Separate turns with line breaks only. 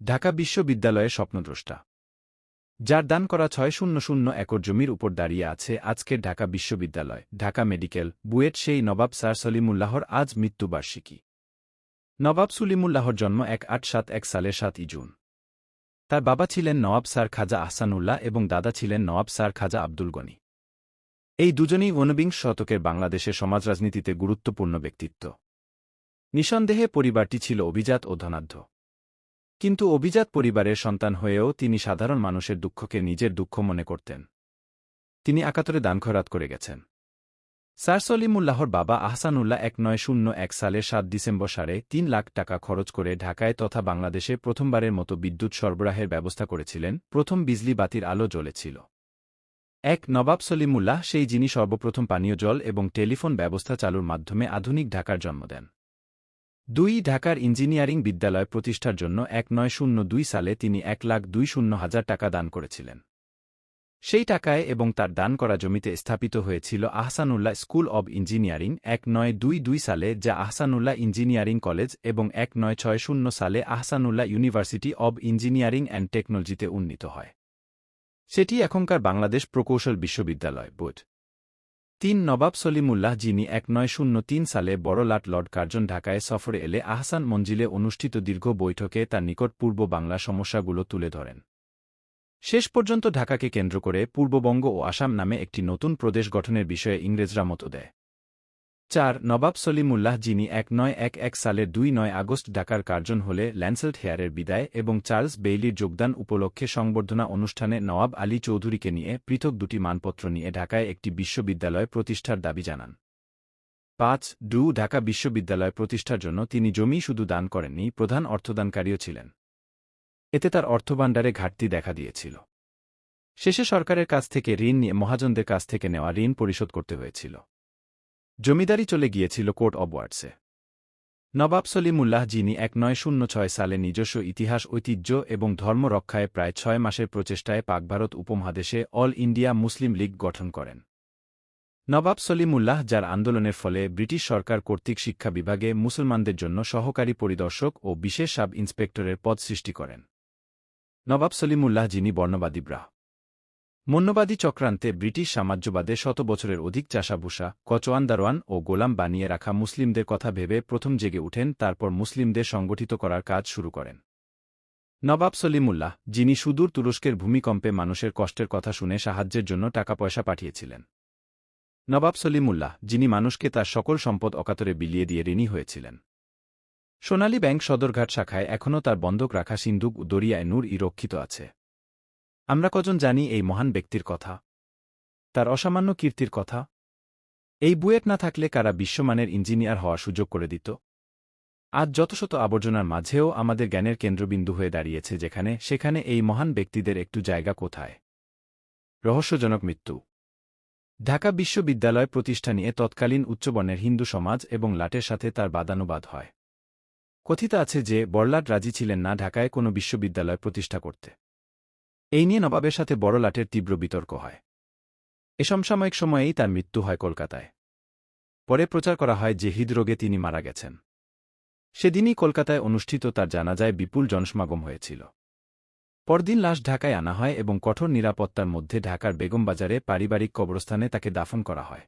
ঢাকা বিশ্ববিদ্যালয়ের স্বপ্নদ্রষ্টা। যার দান করা ছয় শূন্য শূন্য একর জমির উপর দাঁড়িয়ে আছে আজকের ঢাকা বিশ্ববিদ্যালয়, ঢাকা মেডিকেল, বুয়েট সেই নবাব স্যার সলিমুল্লাহর আজ মৃত্যুবার্ষিকী। নবাব সলিমুল্লাহর জন্ম এক আট সাত এক সালের সাতই জুন। তার বাবা ছিলেন নওয়াব স্যার খাজা আহসানুল্লাহ এবং দাদা ছিলেন নওয়াব স্যার খাজা আব্দুল গনি। এই দুজনেই ঊনবিংশ শতকের বাংলাদেশের সমাজ রাজনীতিতে গুরুত্বপূর্ণ ব্যক্তিত্ব। নিঃসন্দেহে পরিবারটি ছিল অভিজাত ও ধনাঢ্য। কিন্তু অভিজাত পরিবারের সন্তান হয়েও তিনি সাধারণ মানুষের দুঃখকে নিজের দুঃখ মনে করতেন। তিনি আকাতরে দান খয়রাত করে গেছেন। স্যার সলিমুল্লাহর বাবা আহসানুল্লাহ এক নয় শূন্য এক সালের সাত ডিসেম্বর সাড়ে তিন লাখ টাকা খরচ করে ঢাকায় তথা বাংলাদেশে প্রথমবারের মতো বিদ্যুৎ সরবরাহের ব্যবস্থা করেছিলেন। প্রথম বিজলি বাতির আলো জ্বলেছিল। এক নবাব সলিমুল্লাহ সেই যিনি সর্বপ্রথম পানীয় জল এবং টেলিফোন ব্যবস্থা চালুর মাধ্যমে আধুনিক ঢাকার জন্ম দেন। দুই ঢাকার ইঞ্জিনিয়ারিং বিদ্যালয় প্রতিষ্ঠার জন্য এক নয় শূন্য দুই সালে তিনি এক লাখ দুই শূন্য হাজার টাকা দান করেছিলেন। সেই টাকায় এবং তার দান করা জমিতে স্থাপিত হয়েছিল আহসানুল্লাহ স্কুল অব ইঞ্জিনিয়ারিং এক নয় দুই দুই সালে, যা আহসানুল্লাহ ইঞ্জিনিয়ারিং কলেজ এবং এক নয় ছয় শূন্য সালে Ahsanullah university of engineering and টেকনোলজিতে উন্নীত হয়। সেটি এখনকার বাংলাদেশ প্রকৌশল বিশ্ববিদ্যালয় বোধ তিন নবাব সলিমুল্লাহ যিনি এক নয় শূন্য তিন সালে বড়লাট লর্ড কার্জন ঢাকায় সফরে এলে আহসান মঞ্জিলে অনুষ্ঠিত দীর্ঘ বৈঠকে তার নিকট পূর্ব বাংলা সমস্যাগুলো তুলে ধরেন। শেষ পর্যন্ত ঢাকাকে কেন্দ্র করে পূর্ববঙ্গ ও আসাম নামে একটি নতুন প্রদেশ গঠনের বিষয়ে ইংরেজরা মতো দেয়। চার, নবাব সলিমুল্লাহ যিনি এক নয় এক এক সালের দুই নয় আগস্ট ঢাকার কার্জন হলে ল্যান্সেল্ট হেয়ারের বিদায় এবং চার্লস বেইলির যোগদান উপলক্ষে সংবর্ধনা অনুষ্ঠানে নওয়াব আলী চৌধুরীকে নিয়ে পৃথক দুটি মানপত্র নিয়ে ঢাকায় একটি বিশ্ববিদ্যালয় প্রতিষ্ঠার দাবি জানান। পাঁচ, ডু ঢাকা বিশ্ববিদ্যালয় প্রতিষ্ঠার জন্য তিনি জমি শুধু দান করেননি, প্রধান অর্থদানকারীও ছিলেন। এতে তার অর্থভাণ্ডারে ঘাটতি দেখা দিয়েছিল। শেষে সরকারের কাছ থেকে ঋণ নিয়ে, মহাজনদের কাছ থেকে নেওয়া ঋণ পরিশোধ করতে হয়েছিল। জমিদারি চলে গিয়েছিল কোর্ট অব ওয়ার্ডসে। নবাব সলিমুল্লাহ যিনি এক নয় শূন্য ছয় সালে নিজস্ব ইতিহাস, ঐতিহ্য এবং ধর্ম রক্ষায় প্রায় ছয় মাসের প্রচেষ্টায় পাকভারত উপমহাদেশে অল ইন্ডিয়া মুসলিম লীগ গঠন করেন। নবাব সলিমুল্লাহ, যার আন্দোলনের ফলে ব্রিটিশ সরকার কর্তৃক শিক্ষা বিভাগে মুসলমানদের জন্য সহকারী পরিদর্শক ও বিশেষ সাব ইন্সপেক্টরের পদ সৃষ্টি করেন। নবাব সলিমুল্লাহ যিনি বর্ণবাদী ব্রাহ। মন্যবাদী চক্রান্তে ব্রিটিশ সাম্রাজ্যবাদে শত বছরের অধিক চাষাভূষা, কচোয়ান দারোয়ান ও গোলাম বানিয়ে রাখা মুসলিমদের কথা ভেবে প্রথম জেগে উঠেন, তারপর মুসলিমদের সংগঠিত করার কাজ শুরু করেন। নবাব সলিমুল্লাহ, যিনি সুদূর তুরস্কের ভূমিকম্পে মানুষের কষ্টের কথা শুনে সাহায্যের জন্য টাকা পয়সা পাঠিয়েছিলেন। নবাব সলিমুল্লাহ, যিনি মানুষকে তার সকল সম্পদ অকাতরে বিলিয়ে দিয়ে ঋণী হয়েছিলেন। সোনালী ব্যাংক সদরঘাট শাখায় এখনও তার বন্ধক রাখা সিন্দুক দরিয়ায় নূর ই রক্ষিত আছে। আমরা কজন জানি এই মহান ব্যক্তির কথা। তার অসামান্য কীর্তির কথা। এই বুয়েট না থাকলে কারা বিশ্বমানের ইঞ্জিনিয়ার হওয়ার সুযোগ করে দিত? আজ যত শত আবর্জনার মাঝেও আমাদের জ্ঞানের কেন্দ্রবিন্দু হয়ে দাঁড়িয়েছে যেখানে, সেখানে এই মহান ব্যক্তিদের একটু জায়গা কোথায়? রহস্যজনক মৃত্যু। ঢাকা বিশ্ববিদ্যালয় প্রতিষ্ঠা নিয়ে তৎকালীন উচ্চবর্ণের হিন্দু সমাজ এবং লাটের সাথে তার বাদানুবাদ হয়। কথিত আছে যে বড়লাট রাজি ছিলেন না ঢাকায় কোনো বিশ্ববিদ্যালয় প্রতিষ্ঠা করতে। এই নিয়ে নবাবের সাথে বড় লাটের তীব্র বিতর্ক হয়। এ সমসাময়িক সময়েই তার মৃত্যু হয় কলকাতায়। পরে প্রচার করা হয় যে হৃদরোগে তিনি মারা গেছেন। সেদিনই কলকাতায় অনুষ্ঠিত তার জানাজায় বিপুল জনসমাগম হয়েছিল। পরদিন লাশ ঢাকায় আনা হয় এবং কঠোর নিরাপত্তার মধ্যে ঢাকার বেগমবাজারে পারিবারিক কবরস্থানে তাকে দাফন করা হয়।